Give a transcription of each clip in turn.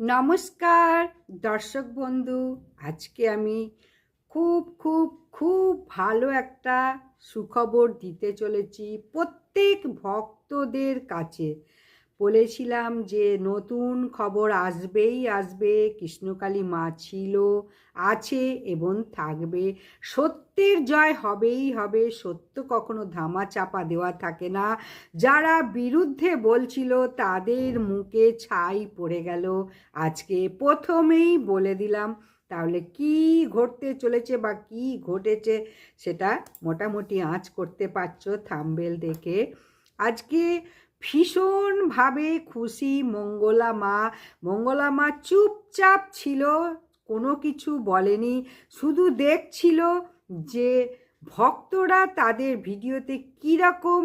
নমস্কার, দর্শক বন্ধু। আজকে আমি খুব খুব খুব ভালো একটা সুখবর দিতে চলেছি প্রত্যেক ভক্তদের কাছে। বলেছিলাম যে নতুন খবর আসবেই আসবে, কৃষ্ণকালী মা ছিল, আছে এবং থাকবে। সত্যের জয় হবেই হবে, সত্য কখনো ধামা চাপা দেওয়া থাকে না। যারা বিরুদ্ধে বলছিল তাদের মুখে ছাই পড়ে গেল। আজকে প্রথমেই বলে দিলাম, তাহলে কি ঘটতে চলেছে বা কি ঘটেছে সেটা মোটামুটি আঁচ করতে পারছ থাম্বেল দেখে। আজকে ভীষণভাবে খুশি মঙ্গলা মা। মঙ্গলা মা চুপচাপ ছিল, কোনো কিছু বলেনি, শুধু দেখছিল যে ভক্তরা তাদের ভিডিওতে কীরকম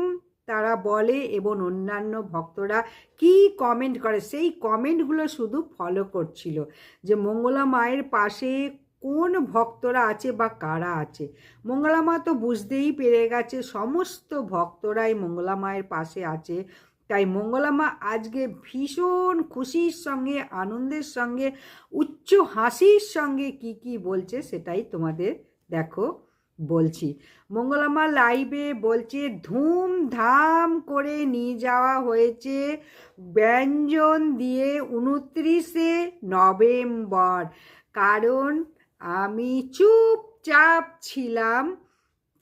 তারা বলে এবং অন্যান্য ভক্তরা কি কমেন্ট করে, সেই কমেন্টগুলো শুধু ফলো করছিল যে মঙ্গলা মায়ের পাশে কোন ভক্তরা আছে বা কারা আছে? মঙ্গলা মা তো বুঝতেই পেরে গেছে, সমস্ত ভক্তরাই মঙ্গলা মায়ের পাশে আছে। তাই মঙ্গলা মা আজকে ভীষণ খুশির সঙ্গে, আনন্দের সঙ্গে, উচ্চ হাসির সঙ্গে কি কি বলছে সেটাই তোমাদের দেখো, বলছি। মঙ্গলামা লাইভে বলছে, ধুমধাম করে নিয়ে যাওয়া হয়েছে ব্যঞ্জন দিয়ে উনত্রিশে নভেম্বর। কারণ আমি চুপচাপ ছিলাম।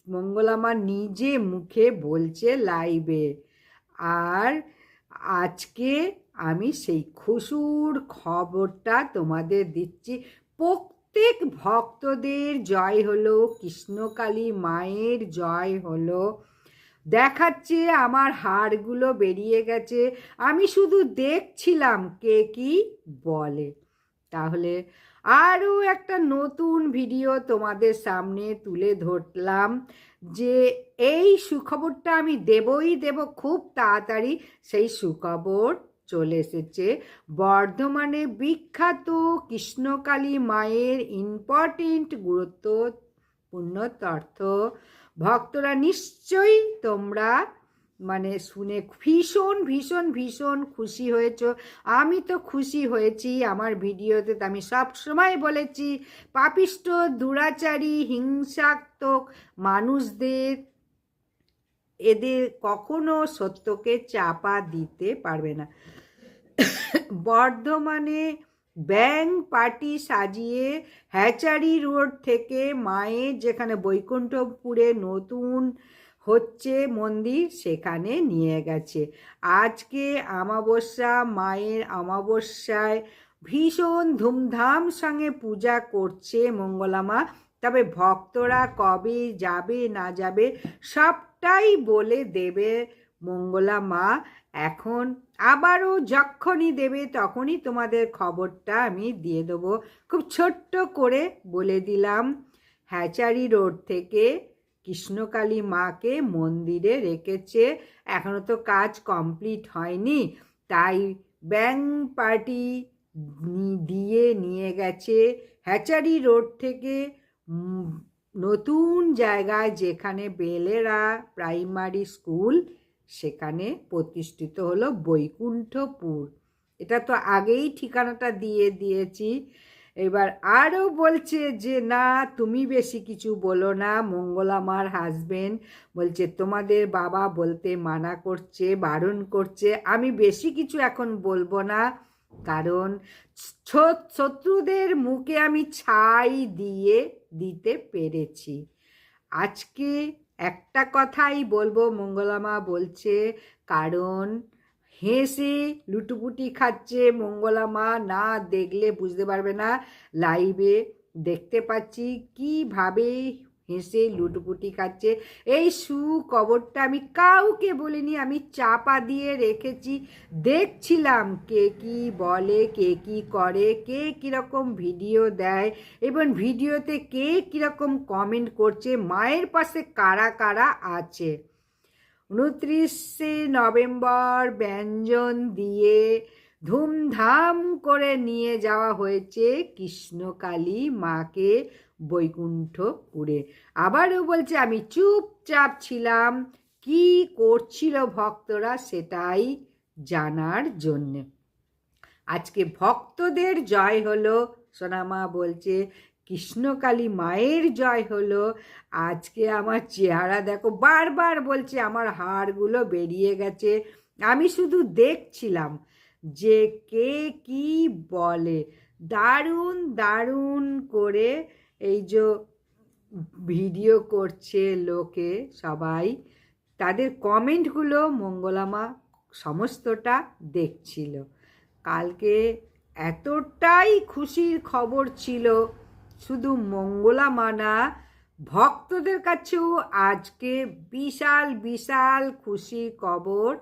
মঙ্গলামা নিজে মুখে বলছে লাইভে আর আজকে আমি সেই খুশুর খবরটা তোমাদের দিচ্ছি। প্রত্যেক ভক্তদের জয় হলো, কৃষ্ণকালী মায়ের জয় হলো। দেখাচ্ছে আমার হাড়গুলো বেরিয়ে গেছে। আমি শুধু দেখছিলাম কে কি বলে। তাহলে আরও একটা নতুন ভিডিও তোমাদের সামনে তুলে ধরলাম যে এই সুখবরটা আমি দেবই দেব খুব তাড়াতাড়ি। সেই সুখবর চলে এসেছে। বর্ধমানে বিখ্যাত কৃষ্ণকালী মায়ের ইম্পর্টেন্ট গুরুত্বপূর্ণ তথ্য। ভক্তরা নিশ্চয়ই তোমরা মানে শুনে ভীষণ ভীষণ ভীষণ খুশি হয়েছ। আমি তো খুশি হয়েছি আমার ভিডিওতে। আমি সবসময় বলেছি পাপিষ্ট দুরাচারী, হিংসাত্মক মানুষদের, এদের কখনো সত্যকে চাপা দিতে পারবে না। বর্ধমানে ব্যাং পার্টি সাজিয়ে হ্যাচারি রোড থেকে মায়ের যেখানে বৈকুণ্ঠপুরে নতুন হচ্ছে মন্দির সেখানে নিয়ে গেছে। আজকে আমাবস্যা মায়ের আমাবস্যায় ভীষণ ধুমধাম সঙ্গে পূজা করছে মঙ্গলামা তবে ভক্তরা কবে যাবে, না যাবে, সবটাই বলে দেবে মঙ্গলা মা। এখন আবারও যখনই দেবে তখনই তোমাদের খবরটা আমি দিয়ে দেবো। খুব ছোট্ট করে বলে দিলাম। হ্যাচারি রোড থেকে কৃষ্ণকালী মাকে মন্দিরে রেখেছে। এখনও তো কাজ কমপ্লিট হয়নি। তাই ব্যাং পার্টি দিয়ে নিয়ে গেছে হ্যাচারি রোড থেকে। নতুন জায়গায় যেখানে বেলেরা প্রাইমারি স্কুল, সেখানে প্রতিষ্ঠিত হলো বৈকুণ্ঠপুর। এটা তো আগেই ঠিকানাটা দিয়ে দিয়েছি। এবার আরও বলছে যে, না, তুমি বেশি কিছু বলো না। মঙ্গলামার হাজবেন্ড বলছে, তোমাদের বাবা বলতে মানা করছে, বারণ করছে। আমি বেশি কিছু এখন বলব না। কারণ শত্রুদের মুখে আমি ছাই দিয়ে দিতে পেরেছি। আজকে একটা কথাই বলব। মঙ্গলামা বলছে, কারণ হেসে লুটুপুটি খাচ্ছে মঙ্গলামা না দেখলে বুঝতে পারবে না। লাইভে দেখতে পাচ্ছি কীভাবে হেসে লুটুপুটি খাচ্ছে। এই সুকবরটা আমি কাউকে বলিনি, আমি চাপা দিয়ে রেখেছি। দেখছিলাম কে কি বলে, কে কি করে, কে কীরকম ভিডিও দেয়। এবং ভিডিওতে কে কীরকম কমেন্ট করছে, মায়ের পাশে কারা কারা আছে? উনত্রিশে নভেম্বর ব্যঞ্জন দিয়ে ধুমধাম করে নিয়ে যাওয়া হয়েছে কৃষ্ণকালী মাকে বৈকুণ্ঠপুরে। আবারও বলছে, আমি চুপচাপ ছিলাম। কি করছিল ভক্তরা সেটাই জানার জন্যে। আজকে ভক্তদের জয় হলো, সোনামা বলছে কৃষ্ণকালী মায়ের জয় হলো। আজকে আমার চেহারা দেখো, বারবার বলছে আমার হাড়গুলো বেরিয়ে গেছে। আমি শুধু দেখছিলাম যে কে কি বলে। দারুণ দারুণ করে এই যে ভিডিও করছে লোকে সবাই। তাদের কমেন্টগুলো মঙ্গলামা সমস্তটা দেখছিল। কালকে এতটাই খুশির খবর ছিল। শুধু মঙ্গলা মানা ভক্তদের কাছেও আজকে বিশাল বিশাল খুশি খবর।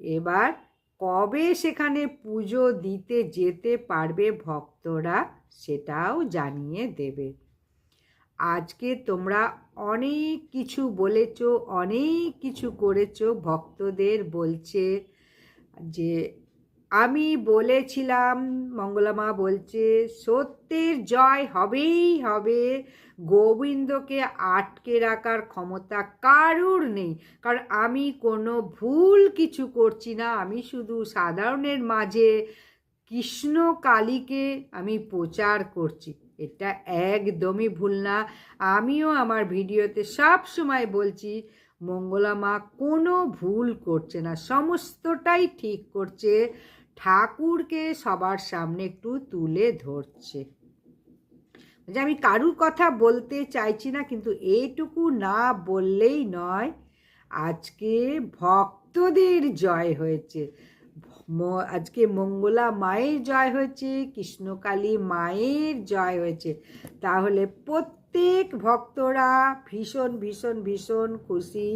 এবার কবে সেখানে পুজো দিতে যেতে পারবে ভক্তরা সেটাও জানিয়ে দেবে। আজকে তোমরা অনেক কিছু বলেছ, অনেক কিছু করেছ, ভক্তদের বলছে যে আমি বলেছিলাম মঙ্গলামা বলছে, সত্যের জয় হবেই হবে। গোবিন্দকে আটকে রাখার ক্ষমতা কারুর নেই। কারণ আমি কোনো ভুল কিছু করছি না। আমি শুধু সাধারণের মাঝে কৃষ্ণ কালীকে আমি প্রচার করছি। এটা একদমই ভুল না। আমিও আমার ভিডিওতে সব সময় বলছি, মঙ্গলা মা কোনো ভুল করছে না। সমস্তটাই ঠিক করছে। ঠাকুরকে সবার সামনে একটু তুলে ধরছে। যে আমি কারুর কথা বলতে চাইছি না, কিন্তু এইটুকু না বললেই নয়, আজকে ভক্তদের জয় হয়েছে। আজকে মঙ্গলা মায়ের জয় হয়েছে, কৃষ্ণকালী মায়ের জয় হয়েছে। তাহলে প্রত্যেক ভক্তরা ভীষণ ভীষণ ভীষণ খুশি।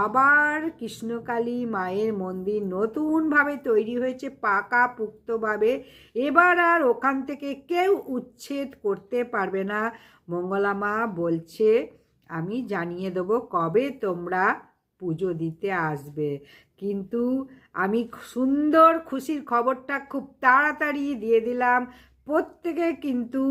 আবার কৃষ্ণকালী মায়ের মন্দির নতুনভাবে তৈরি হয়েছে পাকা পুক্তভাবে এবার আর ওখান থেকে কেউ উচ্ছেদ করতে পারবে না। মঙ্গলা মা বলছে, আমি জানিয়ে দেবো কবে তোমরা পুজো দিতে আসবে। কিন্তু আমি সুন্দর খুশির খবরটা খুব তাড়াতাড়ি দিয়ে দিলাম। প্রত্যেকে কিন্তু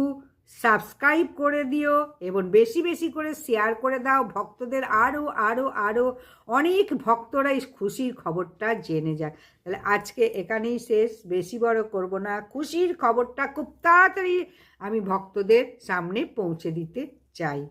সাবস্ক্রাইব করে দিও এবং বেশি বেশি করে শেয়ার করে দাও। ভক্তদের আরও আরও আরও অনেক ভক্তরা এই খুশির খবরটা জেনে যাক তাহলে আজকে এখানেই শেষ। বেশি বড় করব না। খুশির খবরটা খুব তাড়াতাড়ি আমি ভক্তদের সামনে পৌঁছে দিতে চাই।